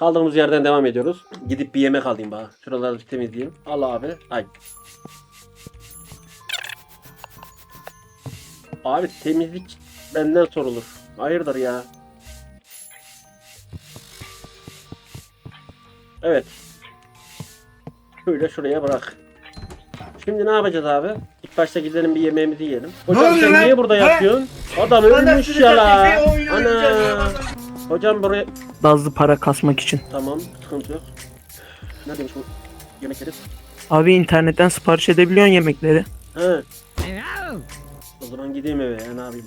Kaldığımız yerden devam ediyoruz. Gidip bir yemek alayım bana. Şuraları bir temizleyeyim. Al abi. Ay. Abi temizlik benden sorulur. Hayırdır ya? Evet. Şöyle şuraya bırak. Şimdi ne yapacağız abi? İlk başta gidelim bir yemeğimizi yiyelim. Hocam sen lan? niye burada yatıyorsun? Adam ölmüş ya la. Ana. Hocam buraya... Bazı para kasmak için. Tamam sıkıntı yok. Neredeymiş bu yemekleri? Abi internetten sipariş edebiliyorsun yemekleri. He. O zaman gideyim eve ya ne yapayım.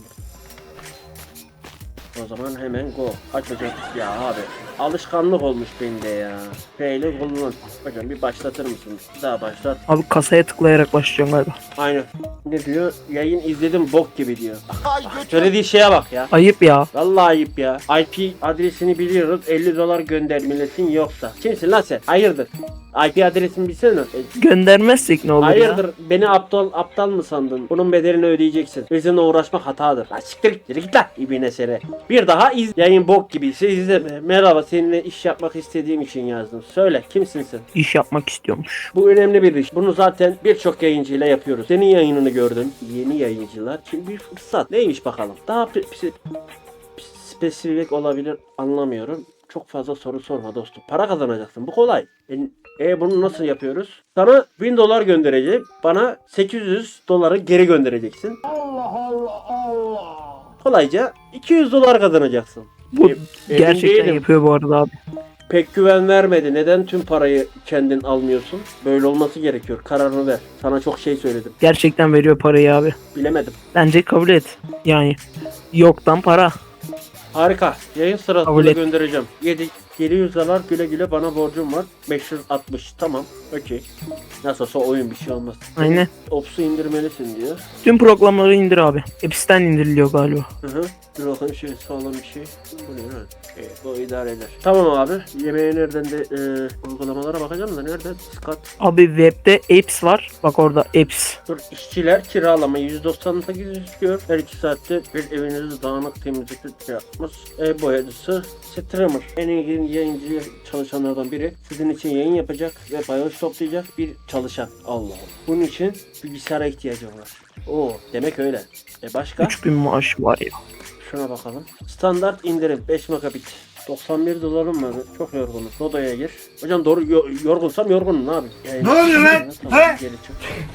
O zaman hemen go. Aç hocam. Ya abi alışkanlık olmuş bende ya. Peyle kullan. Hocam bir başlatır mısın? Bir daha başlat. Abi kasaya tıklayarak başlayacaksın galiba. Aynen. Ne diyor? Yayın izledim bok gibi diyor. Söylediği şeye bak ya. Ayıp ya. Vallahi ayıp ya. IP adresini biliyoruz. 50 dolar göndermelisin yoksa. Kimsin lan sen? Hayırdır? IP adresini bilsene. E, Göndermezsek ne olur ya? Hayırdır? Beni aptal aptal mı sandın? Bunun bedelini ödeyeceksin. Bizimle uğraşmak hatadır. Lan siktir git. git lan. İbine sere. Bir daha iz. Yayın bok gibiyse izleme. Merhaba seninle iş yapmak istediğim için yazdım. Söyle kimsin sen? İş yapmak istiyormuş. Bu önemli bir iş. Bunu zaten birçok yayıncıyla yapıyoruz. Senin yayınını gördüm. Yeni yayıncılar için bir fırsat. Neymiş bakalım? Daha pe- pe- spesifik olabilir anlamıyorum. Çok fazla soru sorma dostum. Para kazanacaksın. Bu kolay. E, e bunu nasıl yapıyoruz? Sana 1000 dolar göndereceğim. Bana 800 doları geri göndereceksin. Allah Allah Allah. Kolayca 200 dolar kazanacaksın. Bu E- gerçekten değilim. yapıyor bu arada abi. Pek güven vermedi. Neden tüm parayı kendin almıyorsun? Böyle olması gerekiyor. Kararını ver. Sana çok şey söyledim. Gerçekten veriyor parayı abi. Bilemedim. Bence kabul et. Yani yoktan para. Harika. Yayın Kabul sırasında et. göndereceğim. 7 700 dolar güle güle bana borcum var. 560 tamam. Okey. Nasıl olsa oyun bir şey olmaz. Aynen. Ops'u indirmelisin diyor. Tüm programları indir abi. Hepsinden indiriliyor galiba. Hı hı. Bir bakın şey sağlam bir şey. Bu ne lan? Evet, bu idare eder. Tamam abi. Yemeğe nereden de e, uygulamalara bakacağım da nerede? Skat. Abi webde apps var. Bak orada apps. Dur işçiler kiralama 198 istiyor. Her 2 saatte bir evinizi dağınık temizlik yapmış. Ev boyacısı streamer. En iyi yayıncı çalışanlardan biri. Sizin için yayın yapacak ve BIOS toplayacak bir çalışan. Allah Allah. Bunun için bilgisayara ihtiyacı var. Oo demek öyle. E başka? 3000 maaş var ya. Şuna bakalım. Standart indirim 5 megabit. 91 dolarım var. Çok yorgunum. Odaya gir. Hocam doğru yo- yorgunsam yorgunum ne abi? Ne oluyor lan? He?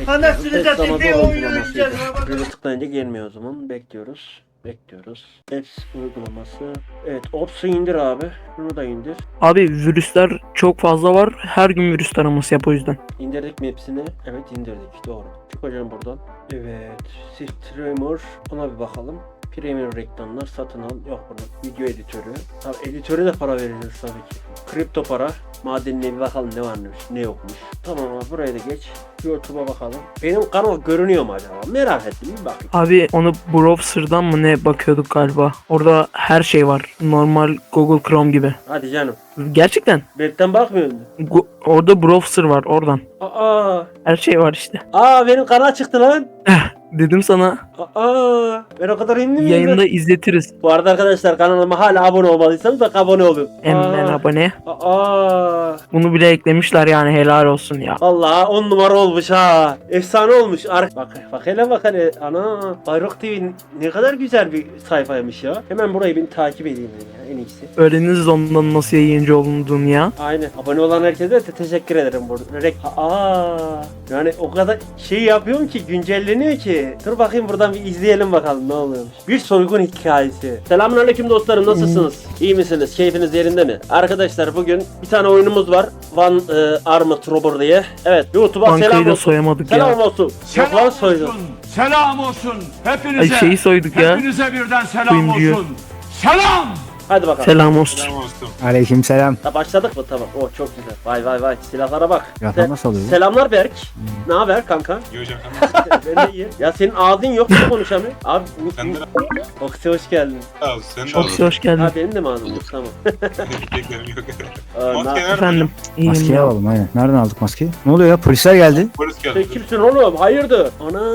Anasını satayım, bir oyun oynayacağız ya. Böyle tıklayınca gelmiyor o zaman. Bekliyoruz. Bekliyoruz. Apps uygulaması. Evet Ops'u indir abi. Şunu da indir. Abi virüsler çok fazla var. Her gün virüs taraması yap o yüzden. İndirdik mi hepsini? Evet indirdik. Doğru. Çık hocam buradan. Evet. Streamer. Ona bir bakalım. Premium reklamlar satın al. Yok burada. Video editörü. Tabii editöre de para verilir tabii ki. Kripto para. Madenine bir bakalım ne varmış ne yokmuş. Tamam abi buraya da geç. YouTube'a bakalım. Benim kanal görünüyor mu acaba? Merak ettim bir bakayım. Abi onu browser'dan mı ne bakıyorduk galiba. Orada her şey var. Normal Google Chrome gibi. Hadi canım. Gerçekten. Web'den bakmıyor musun? Go- orada browser var oradan. Aa, Her şey var işte. aa benim kanal çıktı lan. Dedim sana Aa, ben o kadar indi miyim? yayında ben? izletiriz. Bu arada arkadaşlar kanalıma hala abone olmadıysanız bak abone olun. Hemen Aa, abone. Aa, Bunu bile eklemişler yani helal olsun ya. Vallahi on numara olmuş ha. Efsane olmuş. Ar bak bak hele bak hele. Ana Bayrok TV ne kadar güzel bir sayfaymış ya. Hemen burayı bir takip edeyim ben ya en iyisi. Öğreniriz ondan nasıl yayıncı olunduğunu ya. Aynen. Abone olan herkese de teşekkür ederim burada. Rek Aa, yani o kadar şey yapıyorum ki güncelleniyor ki. Dur bakayım buradan bir izleyelim bakalım ne oluyormuş. Bir soygun hikayesi. Selamünaleyküm dostlarım nasılsınız? İyi misiniz? Keyfiniz yerinde mi? Arkadaşlar bugün bir tane oyunumuz var. One e, Armored Robber diye. Evet YouTube'a Bankayı selam da olsun. soyamadık Selam ya. olsun. Yok lan soydum. Selam olsun hepinize. Ay şeyi soyduk ya. Hepinize birden selam Kuyumcuyu. olsun. Selam. Hadi bakalım. Selam olsun. Aleyküm selam. Ha, başladık mı? Tamam. Oh çok güzel. Vay vay vay. Silahlara bak. Silahlar Se- nasıl oluyor? Selamlar Berk. Ne haber kanka? İyi hocam. ben de iyi. Ya senin ağzın yok mu konuşamıyor? Abi Sen de Oksi hoş geldin. Sağ ol. Sen de Oksi hoş geldin. Ha benim de mi ağzım yok? Tamam. Beklerim yok. Maske na- nerede Efendim. İyiyim Maskeyi ya. alalım aynen. Nereden aldık maskeyi? Ne oluyor ya? Polisler geldi. Polis Sen geldi. kimsin oğlum? Hayırdır? Ana.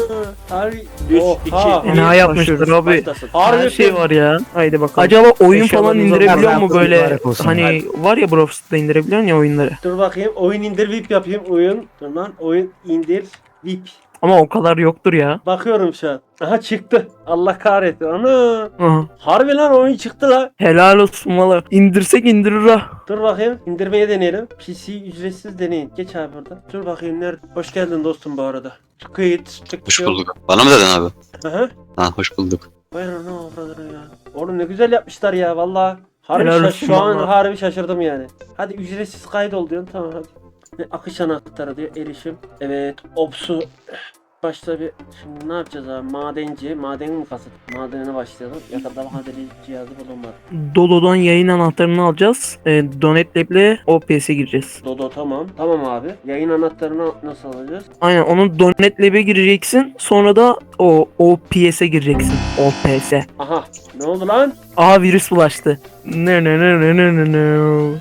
Harbi. 3, 2, Fena yapmışlar abi. Her şey var ya. Haydi bakalım. Acaba oyun Eşya falan Babanıza indirebiliyor mu böyle? mübarek olsun. Hani var ya Brofst'ta indirebiliyorsun ya oyunları. Dur bakayım. Oyun indir VIP yapayım. Oyun. Dur lan. Oyun indir VIP. Ama o kadar yoktur ya. Bakıyorum şu an. Aha çıktı. Allah kahretsin. Ana. Aha. Harbi lan oyun çıktı lan. Helal olsun valla. İndirsek indirir ha. Dur bakayım. İndirmeye deneyelim. PC ücretsiz deneyin. Geç abi buradan. Dur bakayım nerede? Hoş geldin dostum bu arada. Kayıt. Çık. Hoş bulduk. Bana mı dedin abi? Aha. Ha hoş bulduk. Vay anana avradını ya. Oğlum ne güzel yapmışlar ya valla. Harbi Helal şaş- olsun şu an valla. harbi şaşırdım yani. Hadi ücretsiz kaydol diyorsun tamam hadi. Ne, akış anahtarı diyor erişim. Evet opsu. Başta bir şimdi ne yapacağız abi madenci maden mi kasıt madenine başlayalım yakında madeni cihazı bulunmadı. Dodo'dan yayın anahtarını alacağız. E, Donet Lab'le OPS'e gireceğiz. Dodo tamam tamam abi yayın anahtarını nasıl alacağız? Aynen onu Donet Lab'e gireceksin. Sonra da o OPS'e gireceksin. OPS. Aha ne oldu lan? Aha virüs bulaştı. Ne ne ne ne ne ne ne.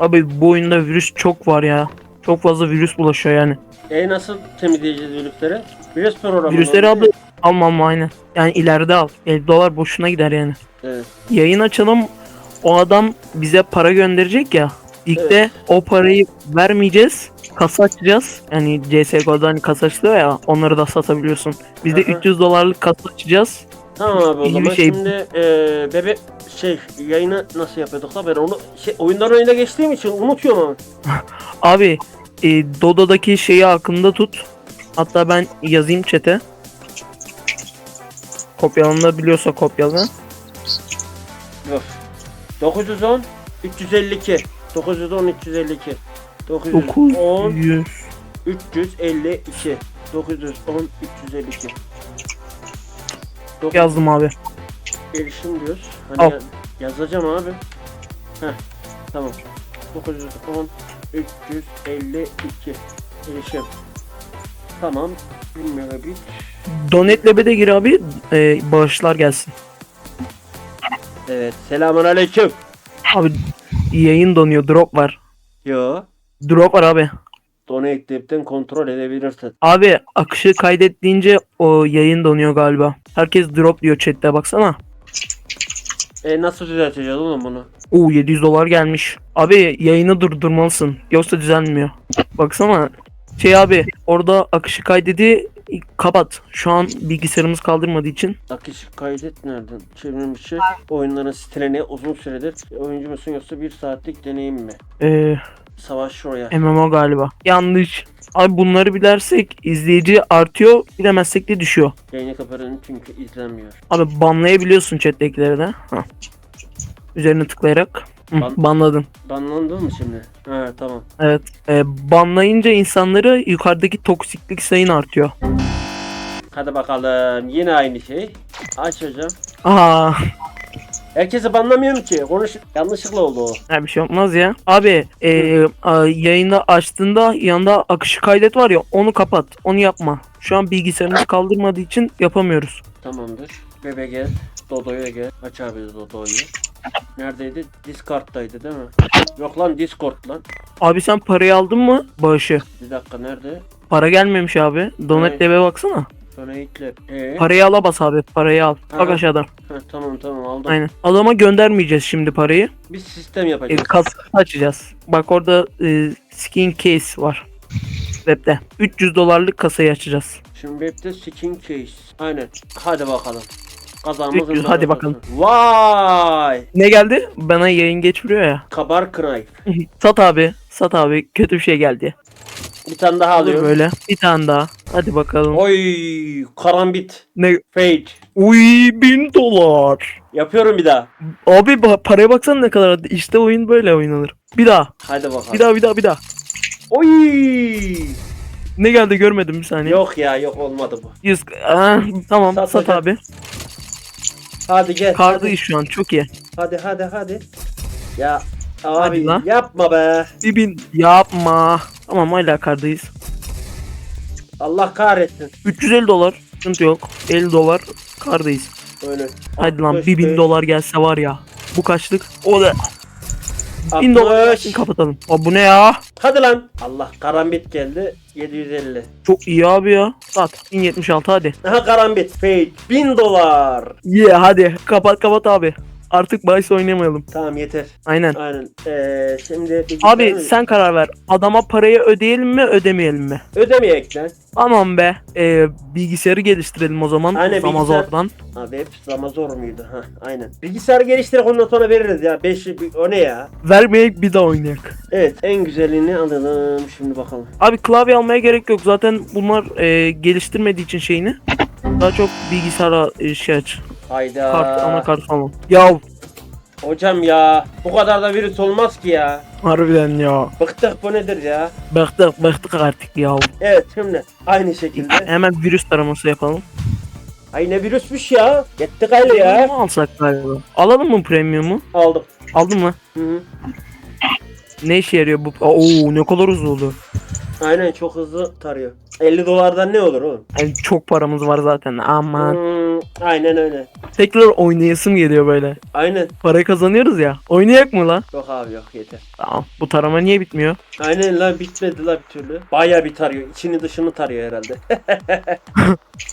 Abi bu oyunda virüs çok var ya. Çok fazla virüs bulaşıyor yani. E nasıl temizleyeceğiz virüsleri? Virüs programı. Virüsleri abi mi? alma ama aynen. Yani ileride al. 50 dolar boşuna gider yani. Evet. Yayın açalım. O adam bize para gönderecek ya. İlk Evet. de o parayı vermeyeceğiz. Kasa açacağız. Yani CSGO'da hani kasa açılıyor ya onları da satabiliyorsun. Biz de Aha. 300 dolarlık kasa açacağız. Tamam abi o zaman şey. şimdi e, bebe şey yayını nasıl yapıyorduk da ben onu şey, oyundan oyuna geçtiğim için unutuyorum ama. Abi e, Dodo'daki şeyi aklında tut. Hatta ben yazayım chat'e. Kopyalanabiliyorsa kopyala. Dur. 910 352 910 352 910 900. 352 910 352 Dokuz- Yazdım abi. erişim diyoruz. Hani Al. ya- yazacağım abi. Heh. Tamam. 910 352 erişim. Tamam. 1 megabit. Donet Lab'e de gir abi. E, bağışlar gelsin. Evet. Selamun aleyküm. Abi yayın donuyor. Drop var. Yo. Drop var abi. Donate Lab'den kontrol edebilirsin. Abi akışı kaydet deyince o yayın donuyor galiba. Herkes drop diyor chatte baksana. E nasıl düzelteceğiz oğlum bunu? Oo 700 dolar gelmiş. Abi yayını durdurmalısın. Yoksa düzelmiyor. Baksana. Şey abi orada akışı kaydedi kapat. Şu an bilgisayarımız kaldırmadığı için. Akış kaydet nereden? Çevrilmişi oyunların sitelerine uzun süredir oyuncu musun yoksa bir saatlik deneyim mi? Ee, Savaş şuraya. MMO galiba. Yanlış. Abi bunları bilersek izleyici artıyor. Bilemezsek de düşüyor. Yayını kapatın çünkü izlenmiyor. Abi banlayabiliyorsun chat'tekileri de. Ha. Üzerine tıklayarak. Hı, Ban- banladın. Banlandın mı şimdi? He tamam. Evet. Ee, banlayınca insanları yukarıdaki toksiklik sayın artıyor. Hadi bakalım yine aynı şey. Aç hocam. Aa, Herkesi banlamıyorum ki. Konuş yanlışlıkla oldu o. ya bir şey olmaz ya. Abi ee, a, yayında açtığında yanında akışı kaydet var ya onu kapat. Onu yapma. Şu an bilgisayarımız kaldırmadığı için yapamıyoruz. Tamamdır. Bebe gel. Dodo'ya gel. Aç abi Dodo'yu. Neredeydi? Discord'daydı değil mi? Yok lan Discord lan. Abi sen parayı aldın mı? Bağışı. Bir dakika nerede? Para gelmemiş abi. Donet debe baksana. Donate'ler. Ee? Parayı ala bas abi. Parayı al. Bak Aha. aşağıda. Heh, tamam tamam aldım. Aynen. Adama göndermeyeceğiz şimdi parayı. Biz sistem E, yapacağız. kasa açacağız. Bak orada e, skin case var. Web'de. 300 dolarlık kasayı açacağız. Şimdi webde skin case. Aynen. Hadi bakalım. Kazamız 300, hadi bakalım. Vay! Ne geldi? Bana yayın geçmiyor ya. Kabar knife. Sat abi. Sat abi. Kötü bir şey geldi. Bir tane daha Olur alıyorum. böyle. Bir tane daha. Hadi bakalım. Oy! Karambit. Ne? Fade. Uy 1000 dolar. Yapıyorum bir daha. Abi ba- paraya baksana ne kadar. İşte oyun böyle oynanır. Bir daha. Hadi bakalım. Bir daha bir daha bir daha. Oy! Ne geldi görmedim bir saniye. Yok ya yok olmadı bu. 100. Aa, tamam Sat sat, hocam. abi. Hadi gel. Kardayız şu an çok iyi. Hadi hadi hadi. Ya abi Hadi lan. yapma be. 1000 yapma. Tamam hala kardayız. Allah kahretsin. 350 dolar. Sıkıntı yok. 50 dolar kardayız. Öyle. Hadi lan 65, 1000 dolar gelse var ya. Bu kaçlık? O da 1000 dolar 60. gelsin kapatalım. Aa, bu ne ya? Hadi lan. Allah karambit geldi. 750. Çok iyi abi ya. Sat. 1076 hadi. Aha karambit. Fade. 1000 dolar. Yeah hadi. Kapat kapat abi. Artık bahis oynamayalım. Tamam yeter. Aynen. Aynen. Ee, şimdi Abi bilgisayarı- sen karar ver. Adama parayı ödeyelim mi ödemeyelim mi? ödemeyek lan. Tamam be. Ee, bilgisayarı geliştirelim o zaman. Aynen, bilgisayar- Amazon'dan. Abi hep Zamazor muydu? Ha, aynen. Bilgisayar geliştirip ondan sonra veririz ya. 5 o ne ya? Vermeyek bir daha oynayak. Evet en güzelini alalım. Şimdi bakalım. Abi klavye almaya gerek yok. Zaten bunlar e, geliştirmediği için şeyini. Daha çok bilgisayara e, şey aç. Hayda. Kart, anakart falan. Ya Hocam ya. Bu kadar da virüs olmaz ki ya. harbiden ya. Bıktık bu nedir ya? Bıktık bıktık artık ya. Evet şimdi aynı şekilde. Hemen virüs taraması yapalım. Ay ne virüsmüş ya. Yetti gayrı ya. Premium'u alsak galiba. Alalım mı premium'u? Aldım. Aldın mı? Hı -hı. Ne işe yarıyor bu? Oo ne kadar hızlı oldu. Aynen çok hızlı tarıyor. 50 dolardan ne olur oğlum? Yani çok paramız var zaten. Aman. Hmm, aynen öyle. Tekrar oynayasım geliyor böyle. Aynen. Para kazanıyoruz ya. Oynayak mı lan? Yok abi yok yeter. Tamam. Bu tarama niye bitmiyor? Aynen lan bitmedi la bir türlü. Baya bir tarıyor. İçini dışını tarıyor herhalde.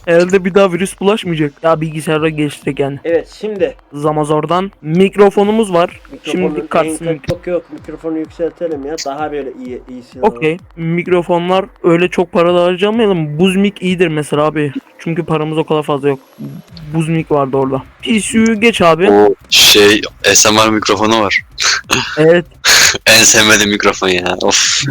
Herhalde bir daha virüs bulaşmayacak. Ya bilgisayarda geliştirdik yani. evet şimdi. Zamazor'dan mikrofonumuz var. Mikrofonun Şimdi en- Yok yok mikrofonu yükseltelim ya. Daha böyle iyi alalım. Okey. Mikrofonlar öyle çok para da harcamayalım. Buz mic iyidir mesela abi. Çünkü paramız o kadar fazla yok. Buz mic vardı orada. PCU'yu geç abi. O şey SMR mikrofonu var. Evet. En sevmediğim mikrofon ya. Of.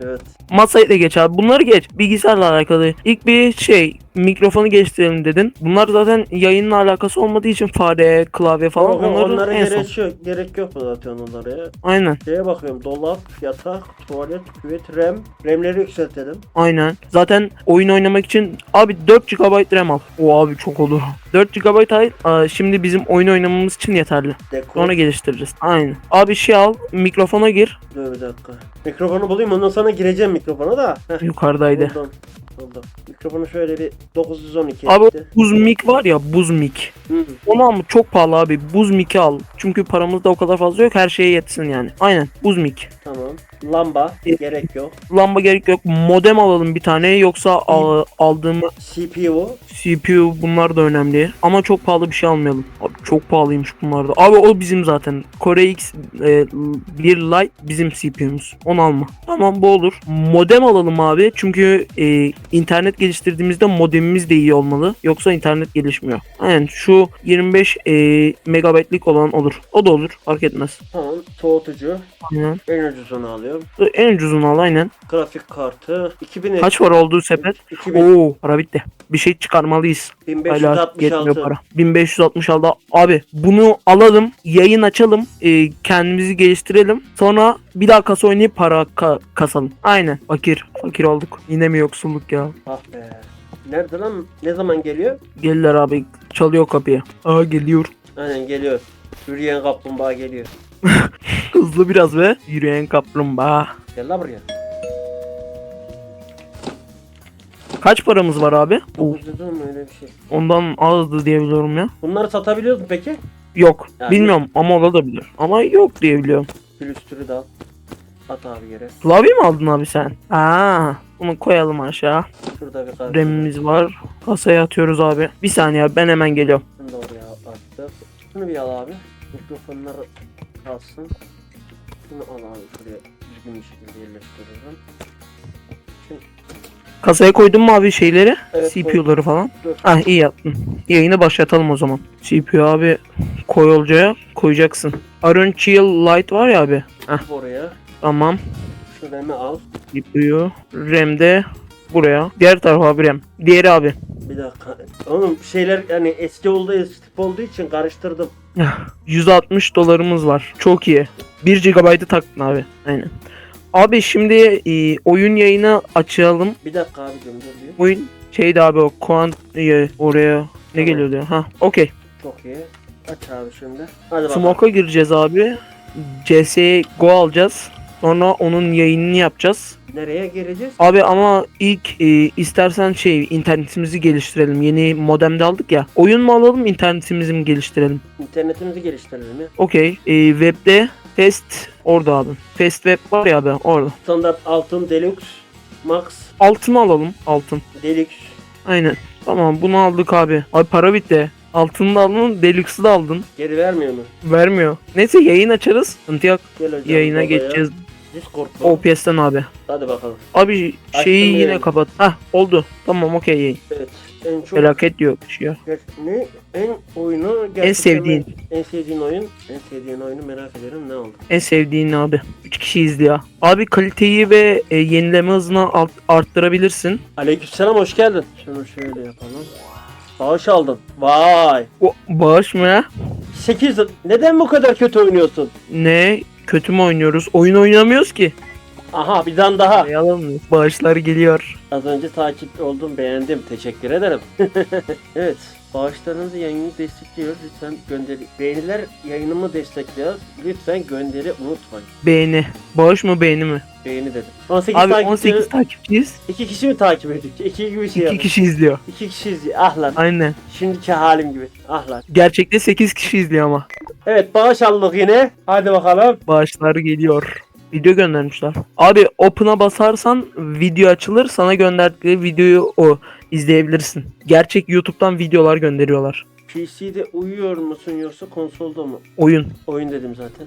Evet. Masayı da geç abi. Bunları geç. Bilgisayarla alakalı. İlk bir şey mikrofonu geliştirelim dedin. Bunlar zaten yayınla alakası olmadığı için fare, klavye falan yok, onları onlara en son. gerek yok. Gerek yok mu zaten onlara ya? Aynen. Şeye bakıyorum. Dolap, yatak, tuvalet, küvet, RAM. RAM'leri yükseltelim. Aynen. Zaten oyun oynamak için abi 4 GB RAM al. O abi çok olur. 4 GB. Aa, Şimdi bizim oyun oynamamız için yeterli. Dekor. Sonra geliştiririz. Aynen. Abi şey al. Mikrofona gir. Dur bir dakika. Mikrofonu bulayım ondan sonra gireceğim mikrofona da. Heh, Yukarıdaydı. buldum. Buldum. Mikrofonu şöyle bir 912 Abi etti. buz mic var ya buz. Hı hı. Onu ama çok pahalı abi. Buz mic'i al. Çünkü paramız da o kadar fazla yok. Her şeye yetsin yani. Aynen. Buz mic. Tamam. Lamba gerek yok. Lamba gerek yok. Modem alalım bir tane. Yoksa al, aldığımız CPU CPU bunlar da önemli. Ama çok pahalı bir şey almayalım. Abi çok pahalıymış bunlar da. Abi o bizim zaten. Core X e, bir Lite bizim CPU'muz. Onu alma. Tamam bu olur. Modem alalım abi. Çünkü e, internet geliştirdiğimizde modemimiz de iyi olmalı. Yoksa internet gelişmiyor. Aynen şu 25 e, megabaytlik olan olur. O da olur. Fark etmez. tamam. Soğutucu Aynen. en ucuzunu alıyorum. En ucuzunu al aynen. Grafik kartı 2000 Kaç para olduğu sepet? 2000 Oo para bitti. Bir şey çıkarmalıyız. Hala yetmiyor 1566 para. 1566 abi bunu alalım yayın açalım e, kendimizi geliştirelim sonra bir daha kasa oynayıp para ka- kasalım. Aynen fakir fakir olduk yine mi yoksulluk ya. Ah be. Nerede lan? Ne zaman geliyor? Geldiler abi çalıyor kapıya. Aa geliyor. Aynen geliyor. Yürüyen kaplumbağa geliyor. Hızlı biraz be. Yürüyen kaplumbağa. Gel la buraya. Kaç paramız var abi? Oo, 900 mu öyle bir şey. ondan azdı diyebiliyorum ya. Bunları satabiliyoruz mu peki? Yok. Yani- Bilmiyorum ama olabilir. Ama yok diyebiliyorum. Külüstürü de al. At abi yere. Klavye mi aldın abi sen? Aa, bunu koyalım aşağı. Şurada bir karşı. RAM'imiz var. Kasaya atıyoruz abi. Bir saniye abi, ben hemen geliyorum. Şunu da oraya attık. Şunu bir al abi. Mikrofonlar kalsın. Şunu al abi şuraya düzgün bir şekilde yerleştiriyorum. Kasaya koydun mu abi şeyleri? Evet, CPU'ları falan. Dur. Ah iyi yaptın. Yayını başlatalım o zaman. CPU abi koy olcaya koyacaksın. Iron Chill Light var ya abi. Heh, Oraya. tamam. Şu RAM'i al. CPU. RAM de buraya. Diğer tarafa abi RAM. Diğeri abi. Bir dakika. Oğlum şeyler yani eski oldu eski tip olduğu için karıştırdım. 160 dolarımız var. Çok iyi. 1 GB'ı taktın abi. Aynen. Abi şimdi e, oyun yayını açalım. Bir dakika abicim dur diyor. Oyun şeydi abi o Quant e, oraya ne Tamam. geliyordu? Ha, okey. Çok iyi. Aç abi şimdi. Hadi bakalım. Smoke'a gireceğiz abi. CS'ye Go alacağız. Sonra onun yayınını yapacağız. Nereye gireceğiz? Abi ama ilk e, istersen şey internetimizi geliştirelim. Yeni modemde aldık ya. Oyun mu alalım internetimizi mi geliştirelim? İnternetimizi geliştirelim ya. Okey. E, webde Fest orada abi. Fest Web var ya abi orada. Standart altın deluxe max Altını alalım. Altın. deluxe. Aynen. Tamam bunu aldık abi. Abi para bitti. Altını da aldın, deluxe'ı da aldın. Geri vermiyor mu? Vermiyor. Neyse yayın açarız. Sıkıntı yok. Gel hocam. Yayına babaya. geçeceğiz. Discord'da. OPS'ten abi. Hadi bakalım. Abi Açtım şeyi yine yayını. kapat. Hah oldu. Tamam okey yayın. Evet. En çok Felaket yok. Ger- ne en oyunu gerçekten sevdiğin. en sevdiğin oyun en sevdiğin oyunu merak ederim ne oldu? En sevdiğin abi. 3 kişi izliyor. Abi kaliteyi ve e, yenileme hızını alt- arttırabilirsin. Aleykümselam hoş geldin. Şunu şöyle yapalım. Bağış aldın. Vay. O, bağış mı ya? 8 neden bu kadar kötü oynuyorsun? Ne? Kötü mü oynuyoruz? Oyun oynamıyoruz ki. Aha bir tane daha. Yalan mı? Bağışlar geliyor. Az önce takip oldum beğendim. Teşekkür ederim. evet. Bağışlarınızı yayını destekliyor. Lütfen gönderi. Beğeniler yayınımı destekliyor. Lütfen gönderi unutmayın. Beğeni. Bağış mı beğeni mi? Beğeni dedim. 18 Abi takipçi. 18 takipçiyiz. İki kişi mi takip ediyor? İki gibi bir şey 2 yapmış. kişi izliyor. İki kişi izliyor. Ah lan. Aynen. Şimdiki halim gibi. Ah lan. Gerçekte 8 kişi izliyor ama. Evet bağış aldık yine. Hadi bakalım. Bağışlar geliyor. Video göndermişler. Abi open'a basarsan video açılır. Sana gönderdikleri videoyu o izleyebilirsin. Gerçek YouTube'dan videolar gönderiyorlar. PC'de uyuyor musun yoksa konsolda mı? Oyun. Oyun dedim zaten.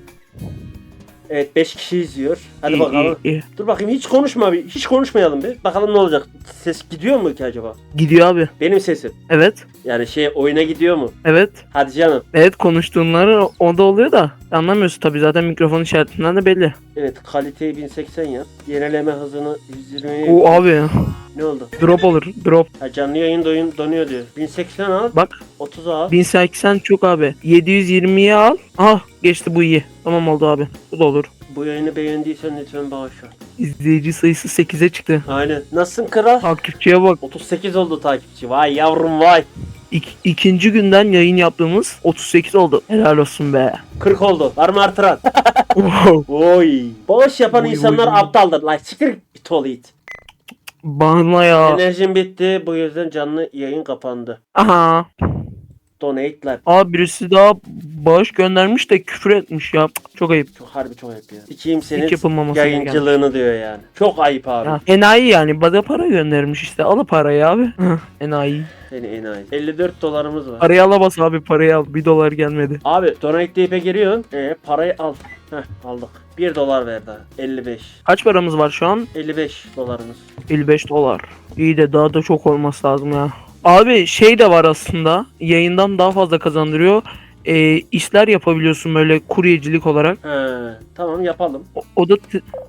Evet 5 kişi izliyor. Hadi İyi, bakalım. iyi, iyi. Dur bakayım hiç konuşma bir. Hiç konuşmayalım bir. Bakalım ne olacak. Ses gidiyor mu ki acaba? Gidiyor abi. Benim sesim. Evet. Yani şey oyuna gidiyor mu? Evet. Hadi canım. Evet konuştuğunları o da oluyor da anlamıyorsun tabi zaten mikrofon işaretinden de belli. Evet kaliteyi 1080 yap. Yenileme hızını 120'ye. O abi Ne oldu? drop olur drop. Ha, canlı yayın doyun donuyor diyor. 1080 al. Bak 30 al. 1080 çok abi. 720'ye al. Ah geçti bu iyi. Tamam oldu abi. Bu da olur. Bu yayını beğendiysen lütfen bağış ver. İzleyici sayısı 8'e çıktı. Aynen. Nasılsın kral? Takipçiye bak. 38 oldu takipçi. Vay yavrum vay. İk, ikinci günden yayın yaptığımız 38 oldu. Helal olsun be. 40 oldu. Var mı artıran? Oy. Bağış yapan Oy, insanlar oy, aptaldır. Lan siktir git ol it. Bana ya. Enerjim bitti. Bu yüzden canlı yayın kapandı. Aha. Donate'ler. Aa birisi daha bağış göndermiş de küfür etmiş ya. Çok ayıp. Çok harbi çok ayıp ya. Sikeyim Hiç senin yapılmaması gereken. yayıncılığını diyor yani. Çok ayıp abi. Ya, enayi yani. Bana para göndermiş işte. Al parayı abi. Enayi. Seni enayi. 54 dolarımız var. Parayı alamaz abi parayı al. Bir dolar gelmedi. Abi donate deyip'e giriyorsun. E, parayı al. Heh aldık. 1 dolar verdi. 55. Kaç paramız var şu an? 55 dolarımız. 55 dolar. İyi de daha da çok olması lazım ya. Abi şey de var aslında. Yayından daha fazla kazandırıyor. Ee, işler yapabiliyorsun böyle kuryecilik olarak. He, tamam yapalım. O, o da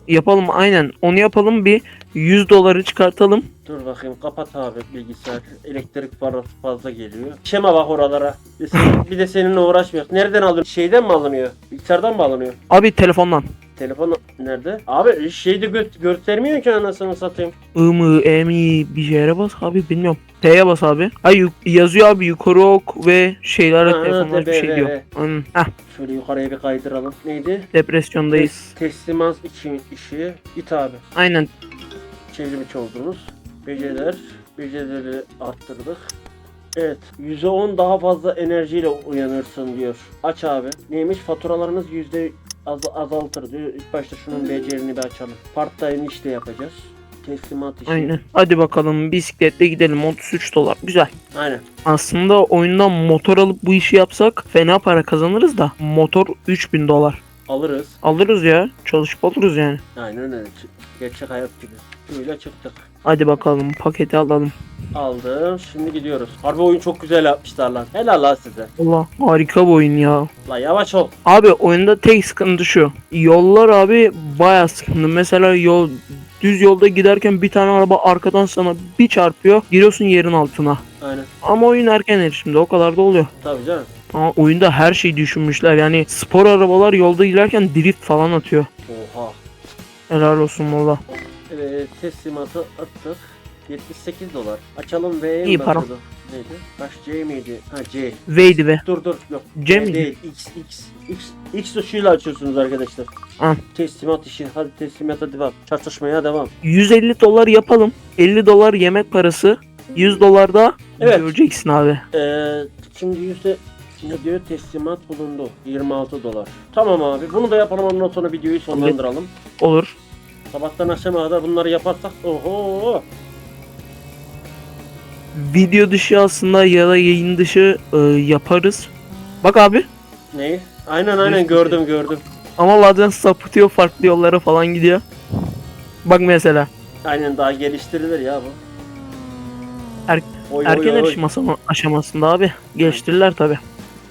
yapalım aynen. Onu yapalım bir 100 doları çıkartalım. Dur bakayım kapat abi bilgisayar. Elektrik parası fazla geliyor. Şema bak oralara. Bir, sen- bir de seninle uğraşmıyor. Nereden alıyorsun? Şeyden mi alınıyor? Bilgisayardan mı alınıyor? Abi telefondan. Telefon nerede? Abi şeyde gö- göstermiyor ki anasını satayım. I mı E mi bir şeye bas abi bilmiyorum. T'ye bas abi. Ay yuk- yazıyor abi yukarı ok ve şeylerle Ha, telefonlar bir şey diyor. evet. Heh, Şöyle yukarıya bir kaydıralım. Neydi? depresyondayız. Tes- teslimat için işi. Git abi. Aynen. Çevrimiçi oldunuz. Beceriler. Becerileri arttırdık. Evet. %10 daha fazla enerjiyle uyanırsın diyor. Aç abi. Neymiş? Faturalarınız az azaltır diyor. İlk başta şunun becerini bir açalım. Part time işte yapacağız. Teslimat işi. Aynen. Hadi bakalım bisikletle gidelim. 33 dolar. Güzel. Aynen. Aslında oyundan motor alıp bu işi yapsak fena para kazanırız da. Motor 3000 dolar. Alırız. Alırız ya. Çalışıp alırız yani. Aynen öyle. Gerçek hayat gibi. Böyle çıktık. Hadi bakalım paketi alalım. Aldım. Şimdi gidiyoruz. Harbi oyun çok güzel yapmışlar lan. Helal lan size. Allah harika bir oyun ya. La yavaş ol. Abi oyunda tek sıkıntı şu. Yollar abi baya sıkıntı. Mesela yol düz yolda giderken bir tane araba arkadan sana bir çarpıyor. Giriyorsun yerin altına. Aynen. Ama oyun erken erişimde o kadar da oluyor. Tabii canım. Ama oyunda her şeyi düşünmüşler. Yani spor arabalar yolda giderken drift falan atıyor. Oha. Helal olsun valla. Evet teslimatı attık. 78 dolar. Açalım V'ye İyi mi para. basıyordu? Neydi? Baş C miydi? Ha C. Veydi be. Dur dur yok. C miydi? değil. X X X X tuşuyla açıyorsunuz arkadaşlar. Ha. Teslimat işi. Hadi teslimata devam. Çatışmaya devam. 150 dolar yapalım. 50 dolar yemek parası. 100 dolar da Evet. göreceksin abi. Ee, şimdi yüzde ne diyor? Teslimat bulundu. 26 dolar. Tamam abi. Bunu da yapalım ondan sonra videoyu sonlandıralım. Olur. Sabahtan akşama kadar bunları yaparsak oho. video dışı aslında ya da yayın dışı e, yaparız. Bak abi Neyi? Aynen aynen gördüm gördüm. ama bazen sapıtıyor farklı yollara falan gidiyor. Bak mesela Aynen daha geliştirilir ya bu. Er- Oy, oy, erken oy. erişim aşama- aşamasında abi geliştirirler tabi.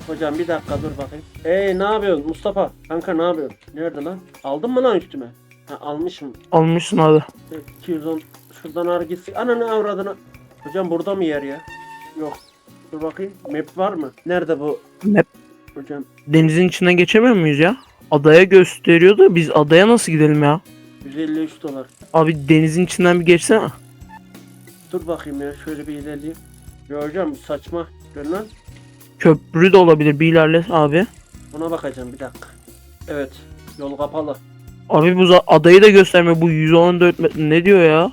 Hocam bir dakika dur bakayım. Ey ne yapıyorsun Mustafa? Kanka ne yapıyorsun? Nerede lan? Aldın mı lan üstüme? Ha almışım. Almışsın abi. 210 şuradan ağır gitsin. Ananı avradını. Hocam burada mı yer ya? Yok. Dur bakayım. Map var mı? Nerede bu? Map. Hocam Denizin içinden geçemiyor muyuz ya? Adaya gösteriyor da biz adaya nasıl gidelim ya? 153 dolar. Abi denizin içinden bir geçsene. Dur bakayım ya şöyle bir ilerleyeyim. Ya hocam saçma. Gör lan. Köprü de olabilir bir ilerle abi. Ona bakacağım bir dakika. Evet. Yol kapalı. Abi bu adayı da göstermiyor. Bu 114 metre ne diyor ya?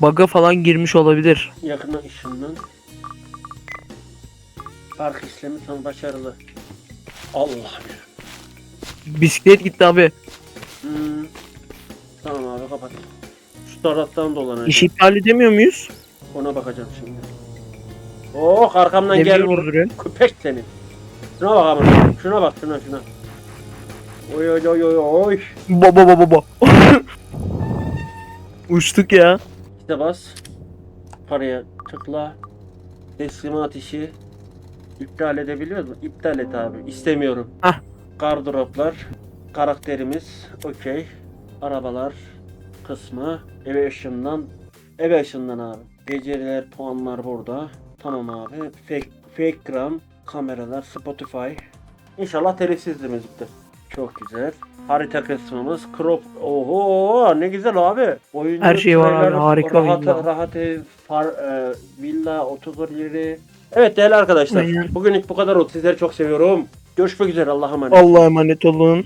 Baga falan girmiş olabilir. Yakına ışından. Park işlemi tam başarılı. Allah Bisiklet gitti abi. Hmm. Tamam abi kapat. Şu taraftan dolanacağım. İş iptal edemiyor muyuz? Ona bakacağım şimdi. Oh arkamdan gel vur. Köpek seni. Şuna bak ama. Şuna bak şuna şuna. Oy oy oy oy oy. Baba baba baba. Uçtuk ya. İşte bas. Paraya tıkla. Teslimat işi. İptal edebiliyor mu? İptal et abi. İstemiyorum. Hah. Gardıroplar. Karakterimiz. Okey. Arabalar kısmı. Eve ışından. Eve ışından abi. Beceriler, puanlar burada. Tamam abi. Fake, fake gram. Kameralar, Spotify. İnşallah telifsizdir müzikte. Çok güzel. Harita kısmımız. Crop. Oho ne güzel abi. Oyuncu Her şey var abi, harika rahat, oyunlar. rahat ev, far, e, villa, otogar yeri. Evet değerli arkadaşlar. Aynen. Bugünlük bu kadar oldu. Sizleri çok seviyorum. Görüşmek üzere Allah'a emanet. Allah'a emanet olun.